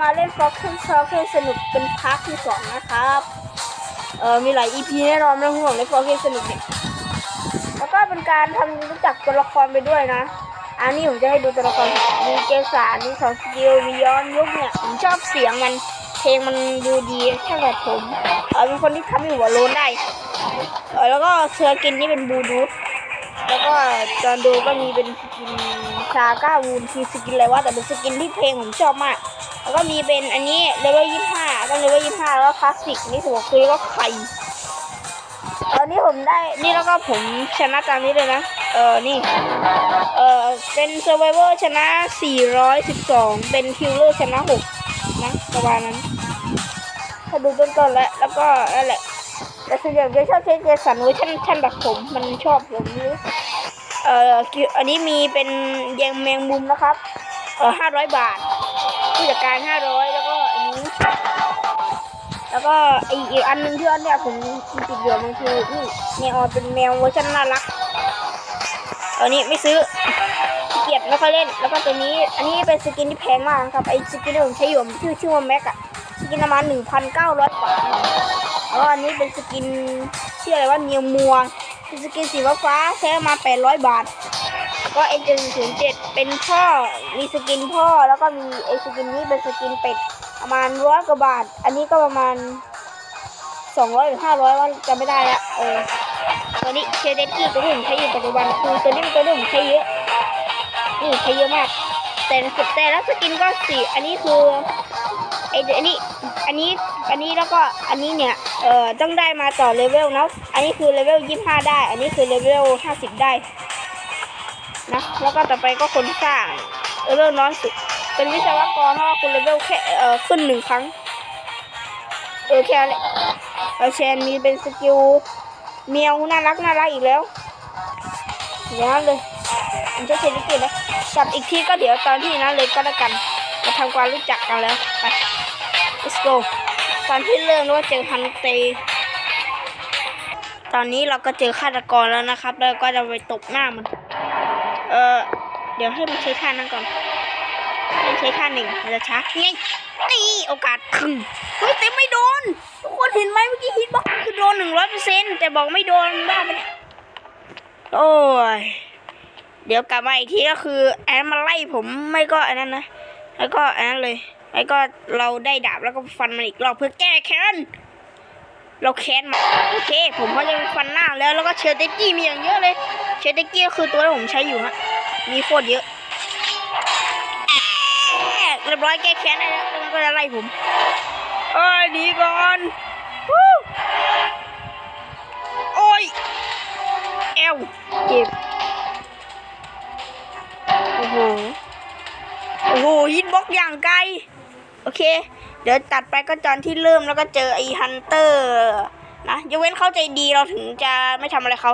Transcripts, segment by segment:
มาเล่นฟ็อกซ์ชอคสนุกเป็นพาร์ทที่สองนะครับ เออมีหลาย EP แน่นอนไม่ต้องห่วงในฟ็อกซ์สนุกเนี่ยแล้วก็เป็นการทำรู้จักตัวละครไปด้วยนะ อันนี้ผมจะให้ดูตัวละครมีเกสามีสองสกิลมีย้อนยุคเนี่ยผมชอบเสียงมันเพลงมันดูดีแค่แบบผมเออเป็นคนที่ทำให้หัวโลนได้เออแล้วก็เสื้อกินนี่เป็นบลูทูธแล้วก็จอนดูก็มีเป็นสกินชาก้าวูนคือสกินอะไรวะแต่เป็นสกินที่เพลงผมชอบมาก ก็มีเป็นอันนี้เลเวลยี่ห้าก็เลเวลยี่ห้าแล้วคลาสสิกนี่ถือว่าคือแล้วก็ไข่เออนี่ผมได้นี่แล้วก็ผมชนะตามนี้เลยนะ เออนี่ เออเป็นเซอร์ไวเวอร์ชนะ 412 เป็นคิลเลอร์ชนะ6นะประมาณนั้นถ้าดูต้นแล้ว แล้วก็นั่นแหละแต่ส่วนใหญ่จะชอบใช้เจสันเวอร์ชันชันแบบผมมันชอบผมนี้เอ่อคิวอันนี้มีเป็นแยงแมงมุมนะครับ เออห้าร้อยบาท จัดการห้าร้อยแล้วก็อันนี้ แล้วก็อีกอีกอันหนึงที่อันเนี่ยผมติดเหลือมันคือนี่เนออนเป็นแมวเวอร์ชันน่ารักอันนี้ไม่ซื้อเกียจไม่ค่อยเล่น แล้วก็ตัวนี้ อันนี้เป็นสกินที่แพงมากครับไอสกินที่ผมใช้อยู่ชื่อชื่อว่าแม็กอะสกินประมาณหนึ่งพันเก้าร้อยบาทแล้วอันนี้เป็นสกินชื่ออะไรว่าเนียมัวเป็นสกินสีฟ้าใช้มา800บาทก็เอ็นเจนศูน ย์เจ็ดเป็นพ่อ มีสกินพ่อ แล้วก็มีไอสกินนี้เป็นสกินเป็ด ประมาณร้อยกว่าบาท อันนี้ก็ประมาณ200หรือ500ว่าจำไม่ได้ละ เออ ตัวนี้เชเดกี้ตัวที่ผมใช้อยู่ปัจจุบันคือตัวนี้เป็นตัวที่ผมใช้เยอะ นี่ใช้เยอะมาก แต่สุดแต่แล้วสกินก็สีอันนี้คือไออันนี้ อันนี้ อันนี้แล้วก็อันนี้เนี่ย เอ่อ ต้องได้มาต่อเลเวลนะ อันนี้คือเลเวลยี่ห้าได้ อันนี้คือเลเวลห้าสิบได้ นะแล้วก็ต่อไปก็คนสร้างเลเวลน้อยสุด เป็นวิศวกรเพราะว่าคุณเลเวลแค่เอ่อขึ้นหนึ่งครั้ง เออแค่นั้นแหละเอาแชนมีเป็นสกิลเมียวน่ารักน่ารักอีกแล้วอย่างนั้นเลยผมจะเช็คกิจแล้วกลับอีกทีก็เดี๋ยวตอนที่นั้นเลยก็แล้วกันมาทำความรู้จักกันแล้วไป let's go ตอนที่เริ่มว่าเจอฮันเตตอนนี้เราก็เจอฆาตกรแล้วนะครับ แล้วก็จะไปตบหน้ามัน ออเดี๋ยวให้มันใช้ท่านั้นก่อนให้มันใช้ท่าหนึ่งมันจะช้าไงตีโอกาสคึงเฮ้ยเต็มไม่โดน ทุกคนเห็นไหมเมื่อกี้ฮิตบ็อกคือโดนหนึ่งร้อยเปอร์เซ็นต์แต่บอกไม่โดนบ้าปะเนี่ยโอ้ยเดี๋ยวกลับมาอีกทีก็คือแอนมาไล่ผมไม่ก็อันนั้นนะแล้วก็อันนั้นเลยแล้วก็เราได้ดาบแล้วก็ฟันมันอีกรอบเพื่อแก้แค้นเราแค้นมาโอเค ผมก็จะฟันหน้าแล้วแล้วก็เชอร์เตกี้มีอย่างเยอะเลย เชอร์เตกี้ก็คือตัวที่ผมใช้อยู่ฮะ มีโคตรเยอะเรียบร้อยแก้แค้นได้แล้วมันก็จะไล่ผมเอ้ยหนีก่อนโอ้ยเอวเจ็บโอ้โหโอ้โหฮิตบ็อกอย่างไกลโอเค เดี๋ยวตัดไปก็ตอนที่เริ่มแล้วก็เจอไอ้ฮันเตอร์นะยกเว้นเขาใจดีเราถึงจะไม่ทำอะไรเขา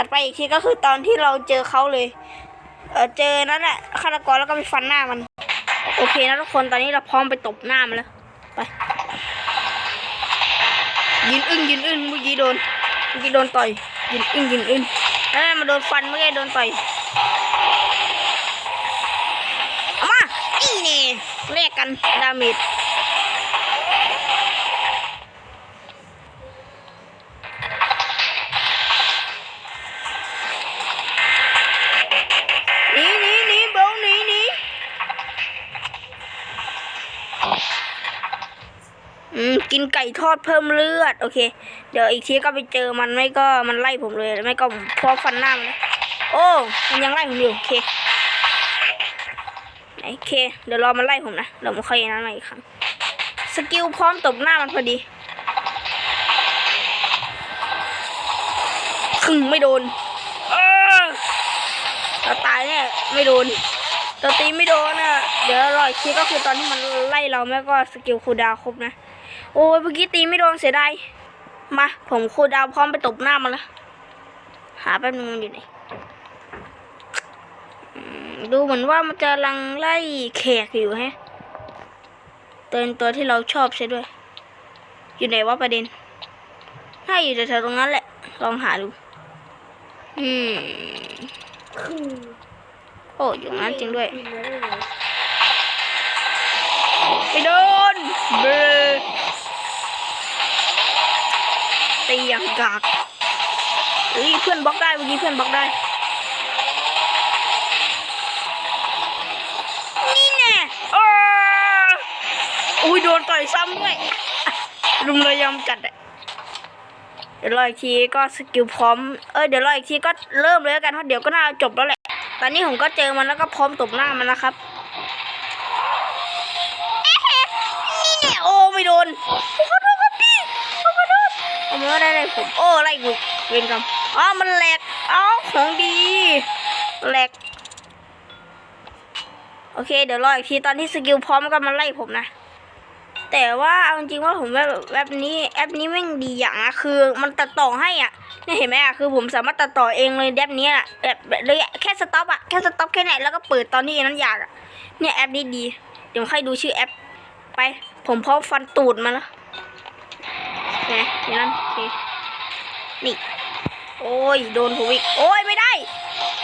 ตัดไปอีกทีก็คือตอนที่เราเจอเขาเลย เออเจอนั่นแหละฆาตกรแล้วก็ไปฟันหน้ามัน โอเคนะทุกคนตอนนี้เราพร้อมไปตบหน้ามันแล้วไปยืนอึ้งยืนอึ้งเมื่อกี้โดนเมื่อกี้โดนต่อยยืนอึ้งยืนอึ้งแล้วมาโดนฟันเมื่อกี้โดนต่อยเอามานี่นี่แลกกันดาเมจ ไก่ทอดเพิ่มเลือด โอเค เดี๋ยวอีกทีก็ไปเจอมันไม่ก็มันไล่ผมเลยไม่ก็พอฟันหน้ามันโอ้มันยังไล่ผมอยู่โอเคโอเค เดี๋ยวรอมันไล่ผมนะเดี๋ยวผมค่อยนั้นมาอีกครั้งสกิลพร้อมตบหน้ามันพอดีคึงไม่โดนเราตายเนี่ยไม่โดนเราตีไม่โดนอะ เดี๋ยวรออีกทีก็คือตอนที่มันไล่เราแม่ก็สกิลคูดาวครบนะ โอ้ยเมื่อกี้ตีไม่โดนเสียดายมา ผมคูลดาวน์พร้อมไปตบหน้ามันแล้วหาแป๊บนึงมันอยู่ไหนอืมดูเหมือนว่ามันจะกำลังไล่แขกอยู่แฮะเป็นตัวที่เราชอบใช่ด้วย อยู่ไหนวะประเด็นถ้าอยู่แถวๆตรงนั้นแหละ ลองหาดู อืมโอ้อยู่นั้นจริงด้วยไม่โดนเบร ตีอย่างกากเฮ้ยเพื่อนบล็อกได้เมื่อกี้เพื่อนบล็อกได้ นี่แน่โอ้อุ้ยโดนต่อยซ้ำด้วยรุมเลยยำกัดอะเดี๋ยวรออีกทีก็สกิลพร้อม เออเดี๋ยวรออีกทีก็เริ่มเลยแล้วกันเพราะเดี๋ยวก็น่าจะจบแล้วแหละ ตอนนี้ผมก็เจอมันแล้วก็พร้อมตบหน้ามันแล้วครับ อามาได้เลยผมโอ้ไล่กูเวรกรรมอ๋อมันแหลกอ๋อของดีแหลกโอเคเดี๋ยวรออีกทีตอนที่สกิลพร้อมก็มาไล่ผมนะ แต่ว่าเอาจริงว่าผมแบบแบบนี้แอปนี้แม่งดีอย่างนะคือ มันตัดต่อให้อะเนี่ยเห็นไหมอะคือผมสามารถตัดต่อเองเลยแอปนี้อะแบบเลยแค่สต็อปอะแค่สต็อปแค่ไหนแล้วก็เปิดตอนที่นั้นอยากอะเนี่ยแอปนี้ดี เดี๋ยวให้ดูชื่อแอป ไป ผมพร้อมฟันตูดมาแล้ว ไงอย่นั้นโอเค นี่ โอ้ย โดนผมอีก โอ้ย ไม่ได้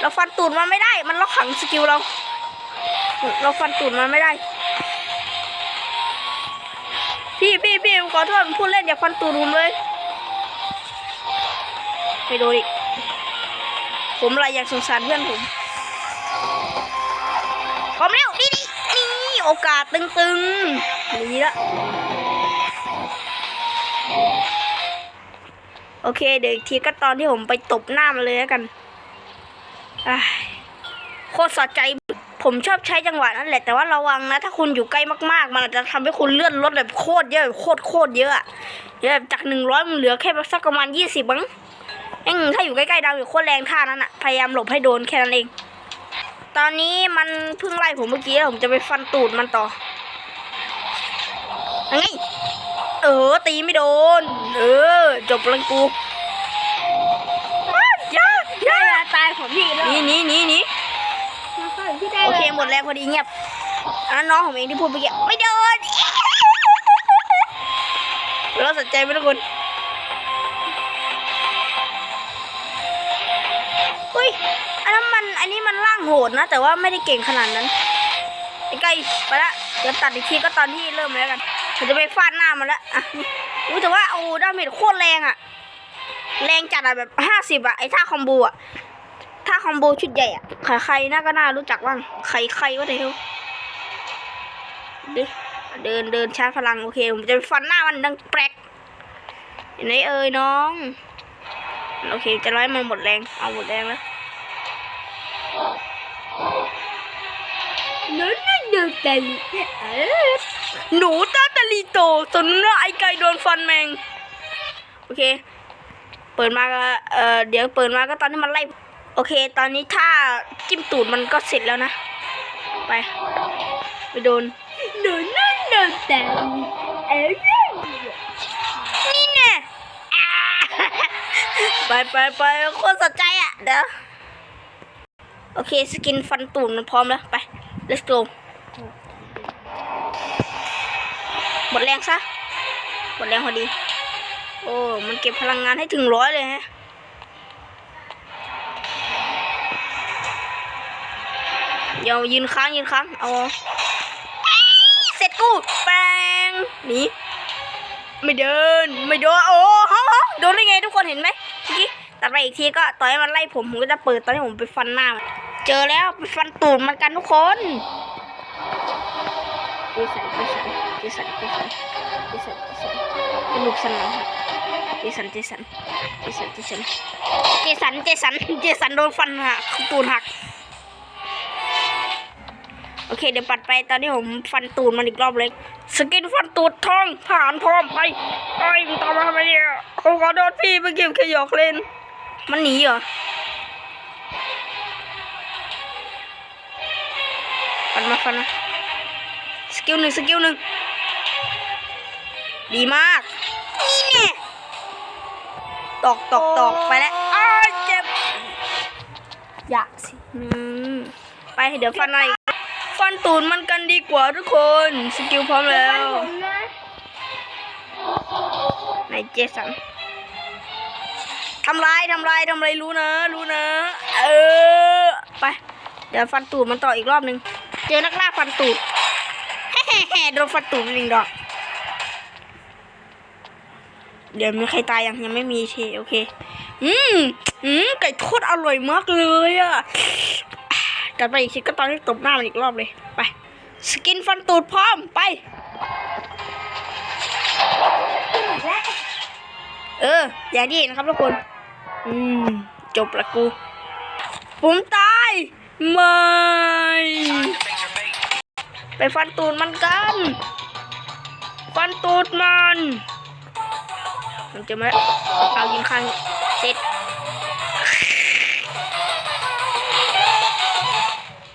เราฟันตูดมันไม่ได้ มันล็อกขังสกิลเรา เราฟันตูดมันไม่ได้ พี่พี่พี่ขอโทษพูดเล่นอย่าฟันตูดผมเลยไม่โดนอีก ผมอะไรอยากสงสารเพื่อนผมพร้อมแล้วนี่นี่นี่โอกาสตึงๆนี่ละ โอเค เดี๋ยวอีกทีก็ตอนที่ผมไปตบหน้ามันเลยแล้วกันอ้โคตรสะใจ ผมชอบใช้จังหวะนั้นแหละ แต่ว่าระวังนะ ถ้าคุณอยู่ใกล้มากๆ มันอาจจะทำให้คุณเลื่อนรถแบบโคตรเยอะโคตรโคตรเยอะเยอะจากหนึ่งร้อยมันเหลือแค่สักประมาณยี่สิบมั้งเอ็งถ้าอยู่ใกล้ๆดาวอยู่โคตรแรงท่านั้นอะพยายามหลบให้โดนแค่นั้นเอง ตอนนี้มันเพิ่งไล่ผมเมื่อกี้ผมจะไปฟันตูดมันต่อยังไง เออ ตีไม่โดน เออ จบเลยกูยาได้ยาเวลาตายของพี่แล้วหนีหนีหนีหนีพี่ได้โอเคหมดแรงพอดีเงียบอันนั้นน้องผมเองที่พูดเมื่อกี้ไม่โดนเราสนใจไหมทุกคนเฮ้ยอันนั้นมันอันนี้มันร่างโหดนะ แต่ว่าไม่ได้เก่งขนาดนั้นใกล้ๆไปละเดี๋ยวตัดอีกทีก็ตอนที่เริ่มแล้วกัน ผมจะไปฟาดหน้ามันแล้วอะนี่อุ้ยแต่ว่าโอ้ดาเมจโคตรแรงอะแรงจัดอะแบบห้าสิบอะไอ้ท่าคอมโบอะถ้าคอมโบชุดใหญ่อะใครใครน่าก็น่ารู้จักบ้างใครใครก็ได้ทุกเดินเดินชาร์จพลังโอเคผมจะไปฟันหน้ามันดังแปลกเห็นเอ่ยน้อง โอเคจะร้อยมันหมดแรงเอาหมดแรงแล้วนั่น ดินแต่เออหนูตาตะลีโตสนว่าไอไก่โดนฟันแมง โอเค เปิดมาก็เอ่อเดี๋ยวเปิดมาก็ตอนที่มันไล่ โอเค ตอนนี้ถ้าจิ้มตูดมันก็เสร็จแล้วนะ ไป ไปโดนหนูนั่นเดินแต่เออนี่แน่อ่าไปไปไปโคตรสนใจอะเดี๋ยวโอเค สกินฟันตูดมันพร้อมแล้ว ไป let's go มดแรงซะ หมดแรงพอดี โอ้ มันเก็บพลังงานให้ถึงร้อยเลยฮะ เดี๋ยวยืนค้างยืนค้าง เอา เสร็จกูแปงหนีไม่เดิน ไม่โดน โอ้โหโดนได้ไงทุกคนเห็นไหมเมื่อกี้ตัดไปอีกทีก็ต่อยมันไล่ผม ผมก็จะเปิดตอนที่ผมไปฟันหน้า เจอแล้วไปฟันตูดมันกันทุกคน เจสันเจสันเจสันเจสันเจสันเจสันกระดูกสันหลังหักเจสันเจสันเจสันเจสันเจสันเจสันเจสันโดนฟันหักตูดหักโอเคเดี๋ยวปัดไปตอนที่ผมฟันตูดมันอีกรอบเลย สกินฟันตูดทองผ่านพร้อมไปไอ้มึงตามมาทำไมเนี่ยผมขอโดนพี่เมื่อกี้แค่หยอกเล่น มันหนีเหรอฟันมาฟันมา กิลหนึ่งสกิลหนึ่งดีมาก นี่เนี่ยตอกตอกตอกไปแล้วอ้าวเจ็บ อยากสิอืมไปเดี๋ยวฟันอะไรฟันตูนมันกันดีกว่าทุกคน สกิลพร้อมแล้วผมนะไหนเจสันทำลายทำลายทำลายรู้นะ รู้นะ เออ ไปดี๋ยวฟันตูดมันต่ออีกรอบนึง เจอนักล่าฟันตูด แฮ่โดนฟันตูดหนึ่งดอก เดี๋ยวมีใครตายยังยังไม่มีเทโอเค อืมอืมไก่ทอดอร่อยมากเลยอะกัดไปอีกทีก็ตอนที่ตบหน้ามันอีกรอบเลย ไป สกินฟันตูดพร้อมไป เออ อย่าดีนะครับทุกคน อืม จบละกู ผมตาย ไม่ ไปฟันตูดมันกัน ฟันตูดมัน มันจะมาเอายิงข้างเสร็จ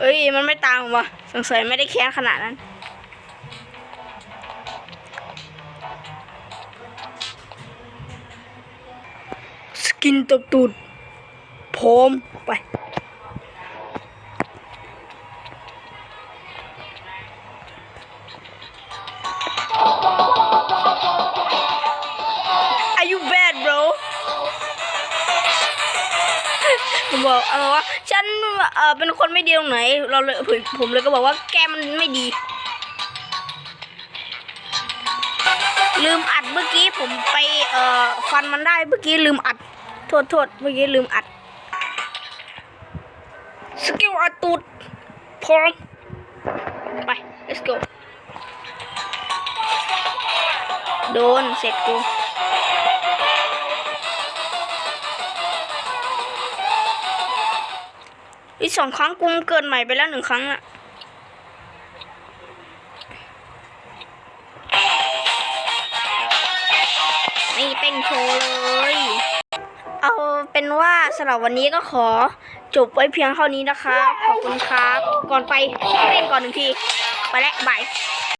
เอ้ย มันไม่ตามว่ะสงสัยไม่ได้แค้นขนาดนั้น สกินตบตูดพร้อมไป เป็นคนไม่ดีตรงไหน เราเลยผมผมเลยก็บอกว่าแกมันไม่ดี ลืมอัดเมื่อกี้ผมไปเอ่อฟันมันได้เมื่อกี้ลืมอัดโทษโทษเมื่อกี้ลืมอัดสกิลอัดตูดพร้อมไป let's go โดนเสร็จกู อีกสองครั้งกูเกินใหม่ไปแล้วหนึ่งครั้งอะนี่เป็นโชว์เลย เอาเป็นว่าสำหรับวันนี้ก็ขอจบไว้เพียงเท่านี้นะคะ ขอบคุณครับ ก่อนไปเล่นก่อนหนึ่งที ไปแล้วบาย